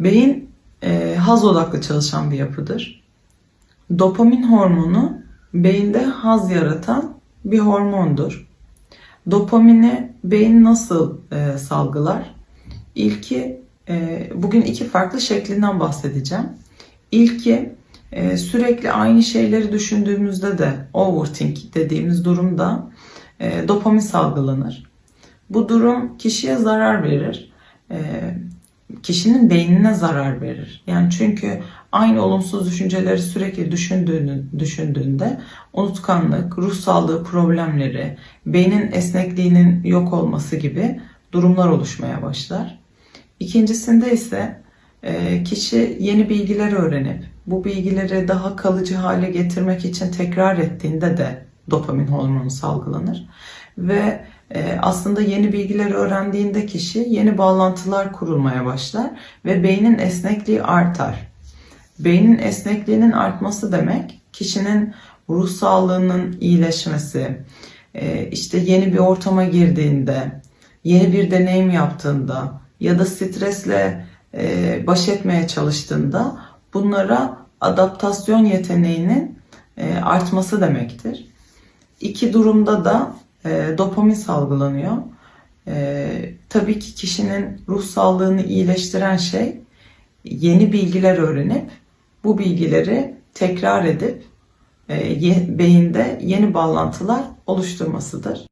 Beyin e, haz odaklı çalışan bir yapıdır. Dopamin hormonu beyinde haz yaratan bir hormondur. Dopamini beyin nasıl e, salgılar? İlki e, bugün iki farklı şeklinden bahsedeceğim. İlki e, sürekli aynı şeyleri düşündüğümüzde de overthink dediğimiz durumda e, dopamin salgılanır. Bu durum kişiye zarar verir. E, kişinin beynine zarar verir. Yani çünkü aynı olumsuz düşünceleri sürekli düşündüğünü, düşündüğünde unutkanlık, ruh sağlığı problemleri, beynin esnekliğinin yok olması gibi durumlar oluşmaya başlar. İkincisinde ise e, kişi yeni bilgiler öğrenip bu bilgileri daha kalıcı hale getirmek için tekrar ettiğinde de dopamin hormonu salgılanır ve e, aslında yeni bilgiler öğrendiğinde kişi yeni bağlantılar kurulmaya başlar ve beynin esnekliği artar. Beynin esnekliğinin artması demek kişinin ruh sağlığının iyileşmesi, e, işte yeni bir ortama girdiğinde, yeni bir deneyim yaptığında ya da stresle e, baş etmeye çalıştığında bunlara adaptasyon yeteneğinin e, artması demektir. İki durumda da e, dopamin salgılanıyor. E, tabii ki kişinin ruh sağlığını iyileştiren şey yeni bilgiler öğrenip bu bilgileri tekrar edip e, beyinde yeni bağlantılar oluşturmasıdır.